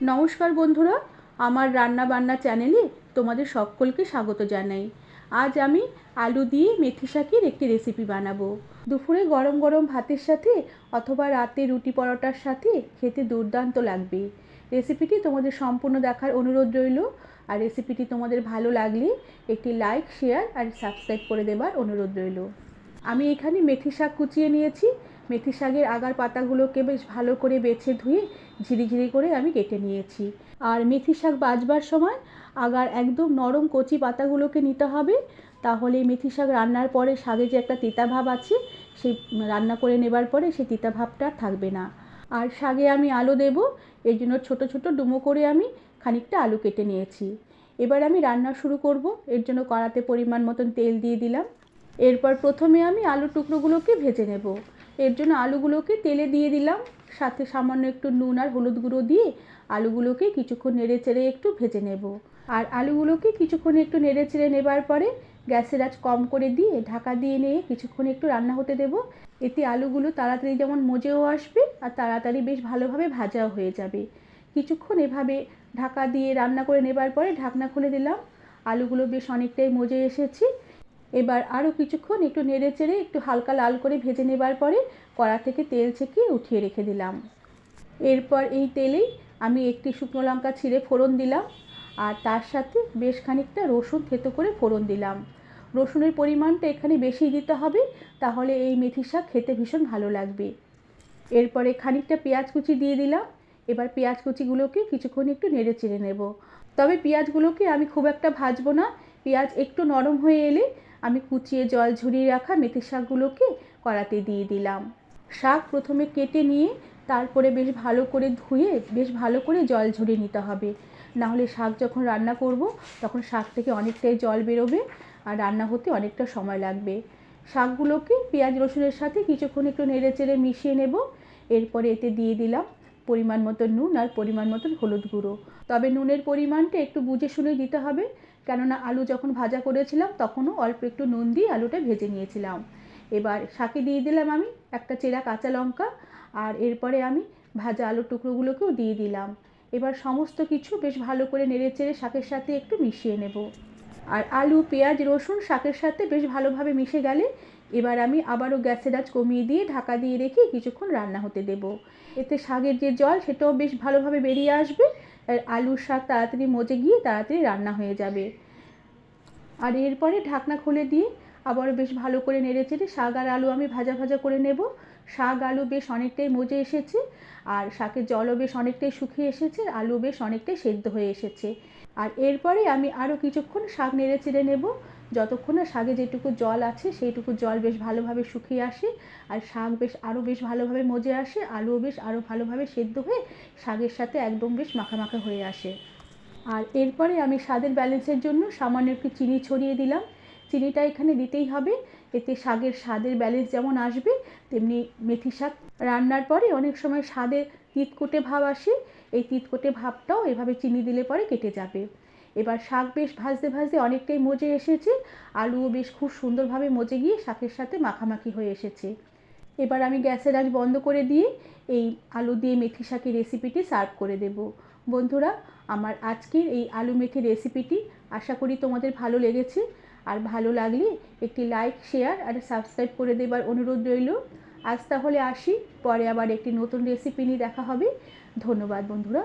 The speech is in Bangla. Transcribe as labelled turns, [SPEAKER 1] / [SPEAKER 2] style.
[SPEAKER 1] নমস্কার বন্ধুরা, আমার রান্না বান্না চ্যানেলে তোমাদের সকলকে স্বাগত জানাই। আজ আমি আলু দিয়ে মেথি শাকের একটি রেসিপি বানাবো। দুপুরে গরম গরম ভাতের সাথে অথবা রাতে রুটি পরোটার সাথে খেতে দুর্দান্ত লাগবে। রেসিপিটি তোমাদের সম্পূর্ণ দেখার অনুরোধ রইল। আর রেসিপিটি তোমাদের ভালো লাগলে একটি লাইক শেয়ার আর সাবস্ক্রাইব করে দেবার অনুরোধ রইল। আমি এখানে মেথি শাক কুচিয়ে নিয়েছি। মেথি শাকের আগার পাতাগুলোকে বেশ ভালো করে বেছে ধুয়ে ঝিরিঝিরি করে আমি কেটে নিয়েছি। আর মেথি শাক বাজবার সময় আগার একদম নরম কচি পাতাগুলোকে নিতে হবে। তাহলে মেথি শাক রান্নার পরে শাকে যে একটা তিতা ভাব আছে, সেই রান্না করে নেবার পরে সেই তিতা ভাবটা থাকবে না। আর শাকে আমি আলু দেব, এর জন্য ছোট ছোট ডুমো করে আমি খানিকটা আলু কেটে নিয়েছি। এবার আমি রান্না শুরু করব, এর জন্য কড়াতে পরিমাণ মতন তেল দিয়ে দিলাম। এরপর প্রথমে আমি আলু টুকরোগুলোকে ভেজে নেব। এর জন্য আলুগুলোকে তেলে দিয়ে দিলাম। সাথে সামান্য একটু নুন আর হলুদ গুঁড়ো দিয়ে আলুগুলোকে কিছুক্ষণ নেড়ে চেড়ে একটু ভেজে নেব। আর আলুগুলোকে কিছুক্ষণ একটু নেড়ে চেড়ে নেবার পরে গ্যাসের আঁচ কম করে দিয়ে ঢাকা দিয়ে নিয়ে কিছুক্ষণ একটু রান্না হতে দেব। এতে আলুগুলো তাড়াতাড়ি যেমন মজেও আসবে আর তাড়াতাড়ি বেশ ভালোভাবে ভাজাও হয়ে যাবে। কিছুক্ষণ এভাবে ঢাকা দিয়ে রান্না করে নেবার পরে ঢাকনা খুলে দিলাম। আলুগুলো বেশ অনেকটাই মজে এসেছি। এবার আরও কিছুক্ষণ একটু নেড়ে চেড়ে একটু হালকা লাল করে ভেজে নেবার পরে কড়া থেকে তেল ছেঁকিয়ে উঠিয়ে রেখে দিলাম। এরপর এই তেলেই আমি একটি শুকনো লঙ্কা ছিঁড়ে ফোড়ন দিলাম আর তার সাথে বেশ খানিকটা রসুন থেতো করে ফোড়ন দিলাম। রসুনের পরিমাণটা এখানে বেশি দিতে হবে, তাহলে এই মেথি শাক খেতে ভীষণ ভালো লাগবে। এরপরে খানিকটা পেঁয়াজ কুচি দিয়ে দিলাম। এবার পেঁয়াজ কুচিগুলোকে কিছুক্ষণ একটু নেড়ে চেড়ে নেব। তবে পেঁয়াজগুলোকে আমি খুব একটা ভাজবো না। পেঁয়াজ একটু নরম হয়ে এলে আমি কুচিয়ে জল ঝরিয়ে রাখা মেথি শাকগুলোকে কড়াতে দিয়ে দিলাম। শাক প্রথমে কেটে নিয়ে তারপরে বেশ ভালো করে ধুয়ে বেশ ভালো করে জল ঝরিয়ে নিতে হবে। নাহলে শাক যখন রান্না করব, তখন শাক থেকে অনেকটাই জল বেরোবে আর রান্না হতে অনেকটা সময় লাগবে। শাকগুলোকে পেঁয়াজ রসুনের সাথে কিছুক্ষণ একটু নেড়ে চেড়ে মিশিয়ে নেব। এরপরে এতে দিয়ে দিলাম পরিমাণ মতো নুন আর পরিমাণ মতন হলুদ গুঁড়ো। তবে নুনের পরিমাণটা একটু বুঝে শুনে দিতে হবে, কেননা আলু যখন ভাজা করেছিলাম তখনও অল্প একটু নুন দিয়ে আলুটা ভেজে নিয়েছিলাম। এবার শাকে দিয়ে দিলাম আমি একটা চেরা কাঁচা লঙ্কা, আর এরপরে আমি ভাজা আলুর টুকরোগুলোকেও দিয়ে দিলাম। এবার সমস্ত কিছু বেশ ভালো করে নেড়ে চেড়ে শাকের সাথে একটু মিশিয়ে নেব। আর আলু, পেঁয়াজ, রসুন শাকের সাথে বেশ ভালোভাবে মিশে গেলে এবার আমি আবারও গ্যাসের আঁচ কমিয়ে দিয়ে ঢাকা দিয়ে রেখে কিছুক্ষণ রান্না হতে দেব। এতে শাকের যে জল, সেটাও বেশ ভালোভাবে বেরিয়ে আসবে। আর আলুর শাক তাড়াতাড়ি মজে গিয়ে তাড়াতাড়ি রান্না হয়ে যাবে। আর এরপরে ঢাকনা খুলে দিয়ে আবারও বেশ ভালো করে নেড়ে চেড়ে শাক আর আলু আমি ভাজা ভাজা করে নেব। শাক, আলু বেশ অনেকটাই মজে এসেছে আর শাকের জলও বেশ অনেকটাই শুকিয়ে এসেছে, আলু বেশ অনেকটাই সেদ্ধ হয়ে এসেছে। আর এরপরে আমি আরও কিছুক্ষণ শাক নেড়ে চেড়ে নেব। যতক্ষণ না শাকে যেটুকু জল আছে সেইটুকু জল বেশ ভালোভাবে শুকিয়ে আসে আর শাক বেশ আরও বেশ ভালোভাবে মজে আসে, আলুও বেশ আরও ভালোভাবে সেদ্ধ হয়ে শাকের সাথে একদম বেশ মাখা হয়ে আসে। আর এরপরে আমি স্বাদের ব্যালেন্সের জন্য সামান্য একটু চিনি ছড়িয়ে দিলাম। চিনিটা এখানে দিতেই হবে। এতে শাকের স্বাদের ব্যালেন্স যেমন আসবে, তেমনি মেথি শাক রান্নার পরে অনেক সময় স্বাদে তিতকুটে ভাব আসে। এই তিতকুটে ভাবটাও এভাবে চিনি দিলে পরে কেটে যাবে। এবার শাক বেশ ভাজতে ভাজতে অনেকটাই মজে এসেছে। আলুও বেশ খুব সুন্দরভাবে মজে গিয়ে শাকের সাথে মাখামাখি হয়ে এসেছে। এবার আমি গ্যাসের আঁচ বন্ধ করে দিয়ে এই আলু দিয়ে মেথি শাকের রেসিপিটি সার্ভ করে দেব। বন্ধুরা, আমার আজকের এই আলু মেথি রেসিপিটি আশা করি তোমাদের ভালো লেগেছে। আর ভালো লাগলে একটি লাইক শেয়ার আর সাবস্ক্রাইব করে দেবার অনুরোধ রইল। আজ তাহলে আসি, পরে আবার একটি নতুন রেসিপি নিয়ে দেখা হবে। ধন্যবাদ বন্ধুরা।